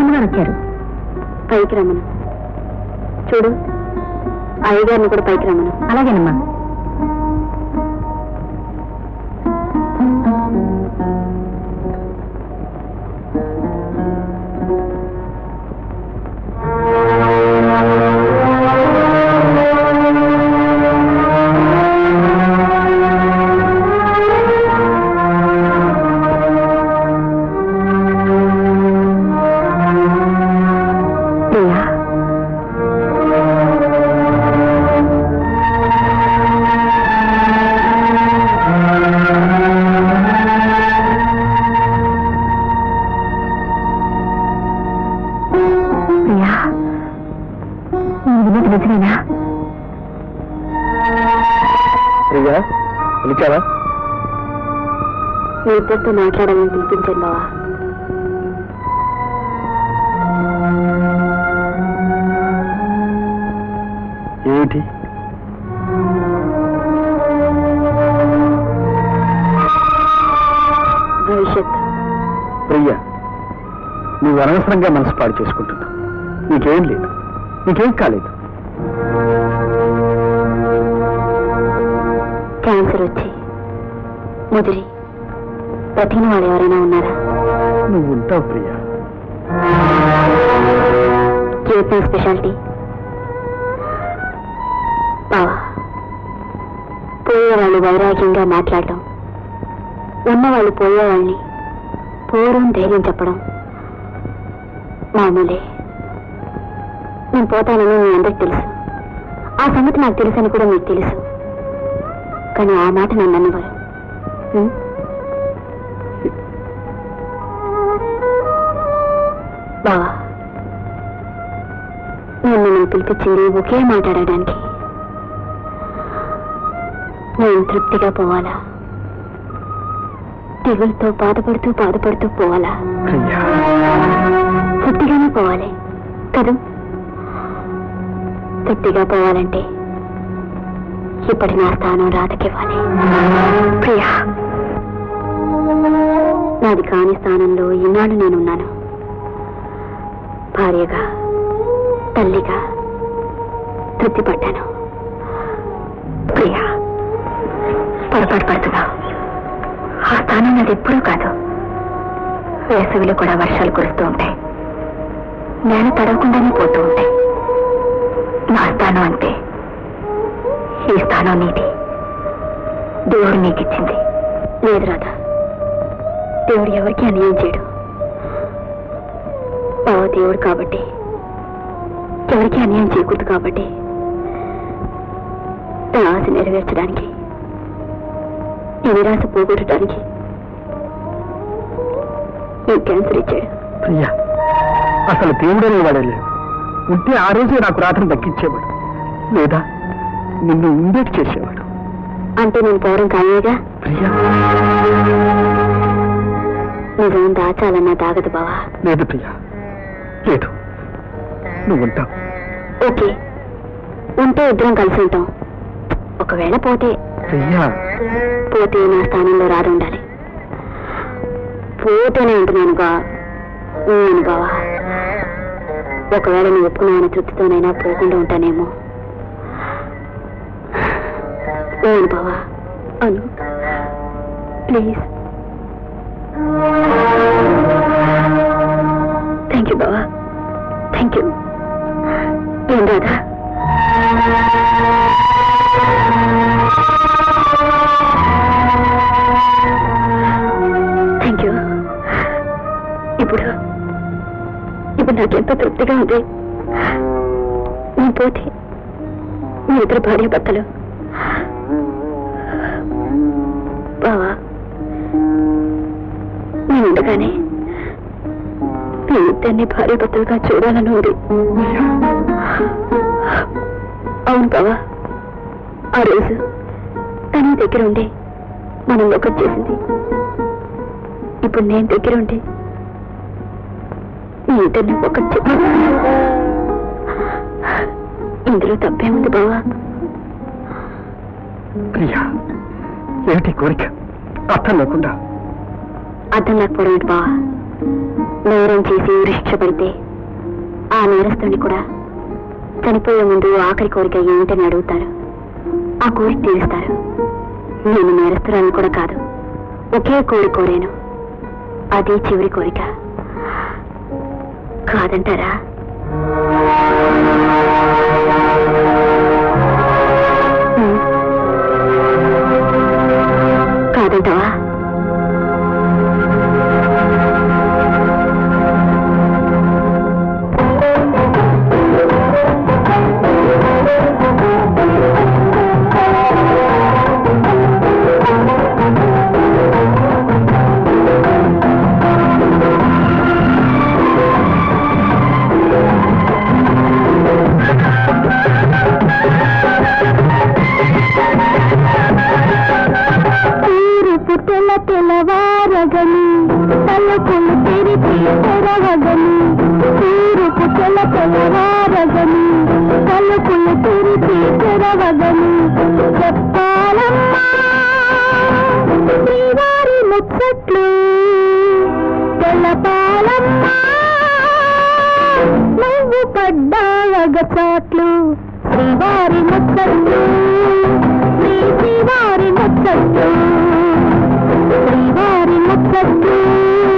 రాఘమ్మ గారు వచ్చారు పైకి రమ్మను. చూడు అయ్యగారిని కూడా పైకి రమ్మను. అలాగేనమ్మా. ఇద్దరితో మాట్లాడాలని పిలిపించాను బావా ఏమిటి? భవిష్యత్ ప్రియా నువ్వు అనవసరంగా మనసు పాడు చేసుకుంటున్నావు. నీకేం లేదు నీకేం కాలేదు. క్యాన్సర్ వచ్చి ముదిరి. బతికిన వాళ్ళు ఎవరైనా ఉన్నారా? నువ్వు ఉంటావు ప్రియా. జీవితం స్పెషాలిటీ? బావా పోయేవాళ్ళు వైరాగ్యంగా మాట్లాడటం ఉన్నవాళ్ళు పోయేవాళ్ళని పోరం ధైర్యం చెప్పడం మామూలే. నేను పోతానని మీ అందరికి తెలుసు. ఆ సంగతి నాకు తెలుసని కూడా మీకు తెలుసు. కానీ ఆ మాట నన్ను అన్నవారు బావా. నేను నిన్ను పిలిపించింది ఒకే మాట్లాడడానికి నేను తృప్తిగా పోవాలా? తెగులతో బాధపడుతూ బాధపడుతూ పోవాలా? తృప్తిగానే పోవాలి కదూ? తృప్తిగా పోవాలంటే ఇప్పటి నా స్థానం రాధకివ్వాలి ప్రియా నాది కాని స్థానంలో ఈనాడు నేనున్నాను. భార్యగా తల్లిగా తృప్తిపడ్డాను. ప్రియా పొరపాటు పడుతున్నావు ఆ స్థానం నాది ఎప్పుడూ కాదు. వేసవిలో కూడా వర్షాలు కురుస్తూ ఉంటాయి. నేల తడవకుండానే పోతూ ఉంటాయి. నా స్థానం అంతే. ఈ స్థానం నీది. దేవుడు నీకిచ్చింది. లేదు రాధా. దేవుడు ఎవరికి అన్యాయం చేయడు. దేవుడు కాబట్టి? ఎవరికి అన్యాయం చేయకూడదు కాబట్టి? నా ఆశ నెరవేర్చడానికి ఈ నిరాశ పోగొట్టడానికి క్యాన్సర్ ఇచ్చాడు. ప్రియా అసలు దేవుడనే వాడే లేడు ఉంటే ఆ రోజే నాకు రాత్రి దక్కించేవాడు లేదా నిన్ను ఉండేటి చేసేవాడు. అంటే నేను పోవడం ఖాళీగా ప్రియా. నిజం దాచాలన్నా దాగదు బావా. లేదు ప్రియా. లేదు. నువ్వు ఉంటావు ఓకే. ఉంటే ఇద్దరం కలిసి ఉంటాం. ఒకవేళ పోతే ప్రియా పోతే నా స్థానంలో రాదు ఉండాలి. పోతేనే ఉంటున్నానుగా నేను బావా ఒకవేళ నువ్వు ఒప్పుకున్నావన్న తృప్తితోనైనా పోకుండా ఉంటానేమో. నేను బావా అను. ప్లీజ్. నాకెంతో తృప్తిగా ఉంది. నేను పోతే మీ ఇద్దరు భార్య భర్తలు. బావా నేను ఉండగానే మీ ఇద్దరిని భార్య భర్తలుగా చూడాలని ఉంది. అవును బావా ఆ రోజు తన దగ్గర ఉండి మనం ఒకటి చేసింది. ఇప్పుడు నేను దగ్గర ఉంటే ఒకటి చెప్పి ఇందులో తప్పేముంది బావా. ప్రియా ఏమిటి కోరిక? అర్థం లేకుండా. అర్థం లేకపోవడం ఏంటి బావా? నేరం చేసి ఉరిశిక్షపడితే ఆ నేరస్తుడిని కూడా చనిపోయే ముందు ఆఖరి కోరిక ఏమిటని అడుగుతారు. ఆ కోరిక తీరుస్తారు. నేను నేరస్తురాలను కూడా కాదు ఒకే కోరి కోరాను. అదే చివరి కోరిక. కాదంటారా? తెరవగని తూరుపు తెల తెలవారగని తలుపులు తెరిచి తెరవగని చెప్పాలమ్మా. శ్రీవారి ముచ్చట్లు తెలపాలమ్మా. నువ్వు పడ్డావగ చాట్లు శ్రీవారి ముచ్చట్లు శ్రీ శ్రీవారి ముచ్చట్లు శ్రీవారి ముచ్చట్లు.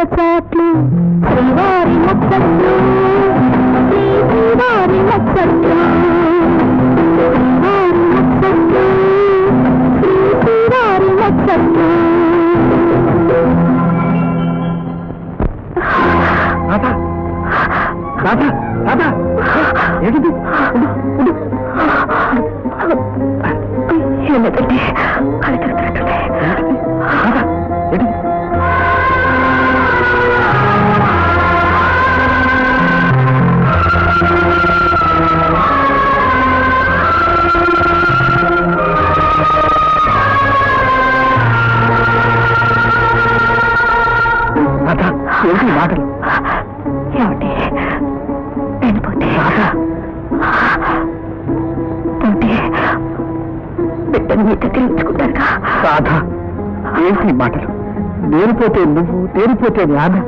పడ్డాగ చాట్లు శ్రీవారి ముచ్చట్లు శ్రీ శ్రీవారి ముచ్చట్లు శ్రీవారి ముచ్చట్లు శ్రీ శ్రీవారి ముచ్చట్లు రాధా రాధా రాధా. ఏంటిది? ఉండు, ఈ మాటలు. నేను పోతే నువ్వు నేను పోతే నాన్న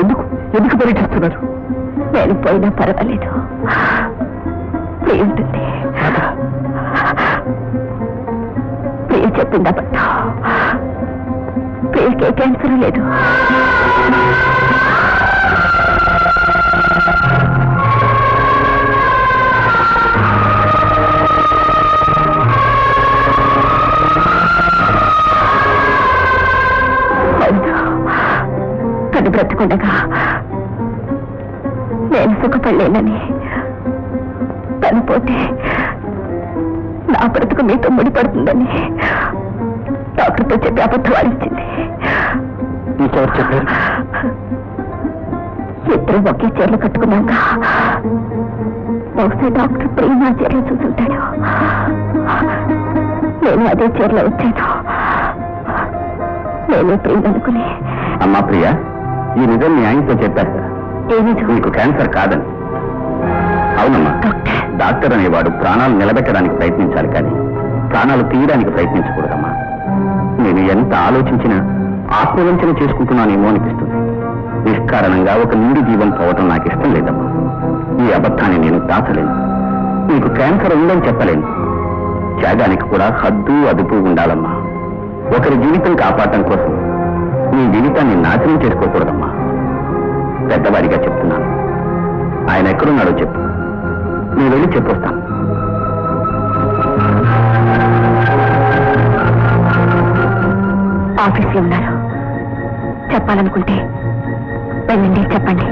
ఎందుకు ఎందుకు పరీక్షిస్తున్నారు? నేను పోయినా పర్వాలేదు. ప్రియ ఉంటుంది ప్రియ చెప్పిందా పట్ట ప్రియకే క్యాన్సర్ లేదు. తను బ్రతుకుండగా నేను సుఖపడలేనని. తను పోతే నా బ్రతుకు మీతో ముడిపడుతుందని డాక్టర్తో చెప్పి అబద్ధం ఆడించింది. ఇద్దరు ఒకే చీరలు కట్టుకున్నాక బహుశా డాక్టర్ ప్రేమ చీరలో చూసుంటాడు. నేను అదే చీరలో వచ్చాను. నేనే ప్రేమ అనుకుని. అమ్మా ప్రియ. ఈ నిజం మీ ఆయనతో చెప్పేస్తా ఏమి నీకు క్యాన్సర్ కాదని. అవునమ్మా డాక్టర్. అనేవాడు ప్రాణాలు నిలబెట్టడానికి ప్రయత్నించాలి కానీ ప్రాణాలు తీయడానికి ప్రయత్నించకూడదమ్మా. నేను ఎంత ఆలోచించినా ఆత్మవంచన చేసుకుంటున్నానేమో అనిపిస్తుంది. నిష్కారణంగా ఒక నిండి జీవం పోవటం నాకు ఇష్టం లేదమ్మా. ఈ అబద్ధాన్ని నేను దాచలేను. నీకు క్యాన్సర్ ఉందని చెప్పలేను. త్యాగానికి కూడా హద్దు అదుపు ఉండాలమ్మా. ఒకరి జీవితం కాపాడటం కోసం నీ జీవితాన్ని నాశనం చేసుకోకూడదమ్మా. పెద్దవారిగా చెప్తున్నాను. ఆయన ఎక్కడున్నాడో చెప్పు. నేను వెళ్ళి చెప్పొస్తాను. ఆఫీస్లో ఉన్నారు చెప్పాలనుకుంటే వెళ్ళండి చెప్పండి.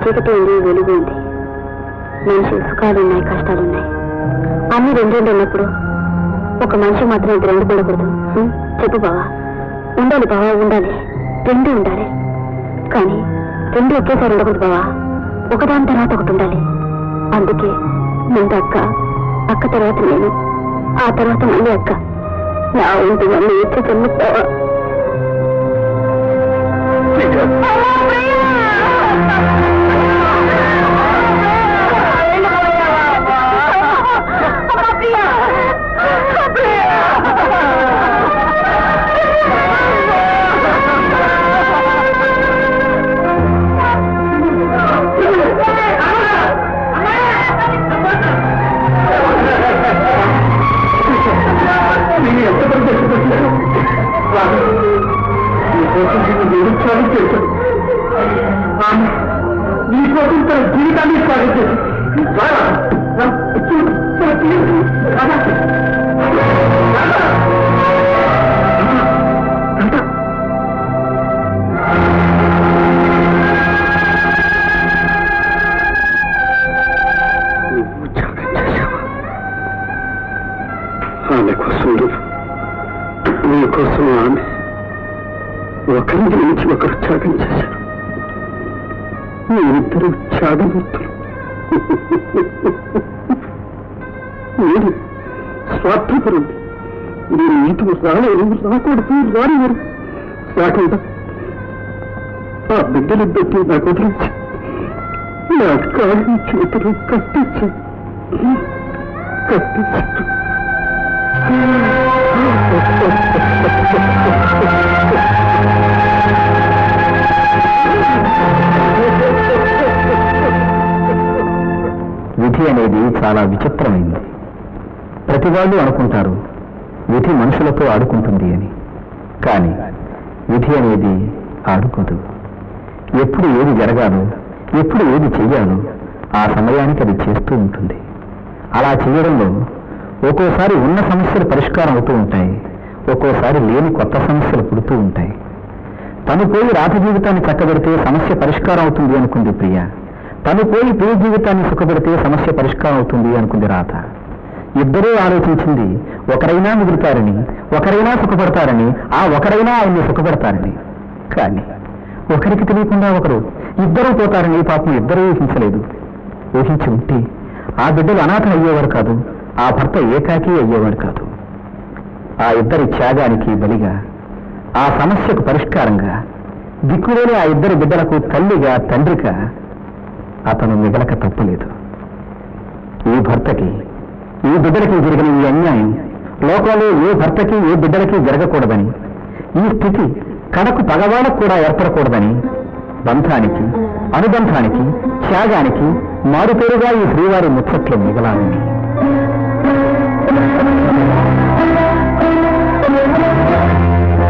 చీకటి ఉంది వెలుగు ఉంది మనిషి సుఖాలున్నాయి కష్టాలున్నాయి. అన్ని రెండు రెండు ఉన్నప్పుడు ఒక మనిషి మాత్రం ఇది రెండు ఉండకూడదు చెప్పు బావా. ఉండాలి బావా ఉండాలి. రెండు ఉండాలి. కానీ రెండు ఒకేసారి ఉండకూడదు బావా. ఒకదాని తర్వాత ఒకటి ఉండాలి. అందుకే ముందు అక్క అక్క తర్వాత నేను ఆ తర్వాత మళ్ళీ అక్క. నా ఇంటి అన్ని ఇచ్చే చెల్లి బావా. కోసం ఆమె ఒకరిని నుంచి ఒకరు త్యాగం చేశారు. మీ ఇద్దరు త్యాగమూర్తులు. మీరు స్వార్థపరుడు మీరు ఇటు రాలేరు రాకూడదు రానివారు రాకుండా ఆ బిడ్డలు పెట్టి నాకు వదిలించి నా కాళ్ళు చేతులు కట్టించారు కట్టించారు అనేది చాలా విచిత్రమైంది. ప్రతి వాళ్ళు అనుకుంటారు విధి మనుషులతో ఆడుకుంటుంది అని. కానీ విధి అనేది ఆడుకోదు. ఎప్పుడు ఏది జరగాలో ఎప్పుడు ఏది చెయ్యాలో ఆ సమయానికి అది చేస్తూ ఉంటుంది. అలా చేయడంలో ఒక్కోసారి ఉన్న సమస్యలు పరిష్కారం అవుతూ ఉంటాయి ఒక్కోసారి లేని కొత్త సమస్యలు పుడుతూ ఉంటాయి. తను పోయి రాత జీవితాన్ని చక్కబెడితే సమస్య పరిష్కారం అవుతుంది అనుకుంది ప్రియా. తను పోయి ప్రియ జీవితాన్ని సుఖపెడితే సమస్య పరిష్కారం అవుతుంది అనుకుంది రాత ఇద్దరూ ఆలోచించింది ఒకరైనా మిగులుతారని ఒకరైనా సుఖపడతారని ఆ ఒకరైనా ఆయన్ని సుఖపడతారని. కానీ ఒకరికి తెలియకుండా ఒకరు ఇద్దరూ పోతారని పాపం ఇద్దరూ ఊహించలేదు. ఊహించి ఉంటే ఆ బిడ్డలు అనాథ అయ్యేవారు కాదు ఆ భర్త ఏకాకి అయ్యేవాడు కాదు. ఆ ఇద్దరి త్యాగానికి బలిగా ఆ సమస్యకు పరిష్కారంగా దిక్కులేని ఆ ఇద్దరు బిడ్డలకు తల్లిగా తండ్రిగా అతను మిగలక తప్పలేదు. ఈ భర్తకి ఈ బిడ్డలకి జరిగిన ఈ అన్యాయం లోకంలో ఏ భర్తకి ఏ బిడ్డలకి జరగకూడదని ఈ స్థితి కడకు పగవాళ్ళకు కూడా ఏర్పడకూడదని బంధానికి అనుబంధానికి త్యాగానికి మారుపేరుగా ఈ శ్రీవారి ముచ్చట్లు మిగలాలి.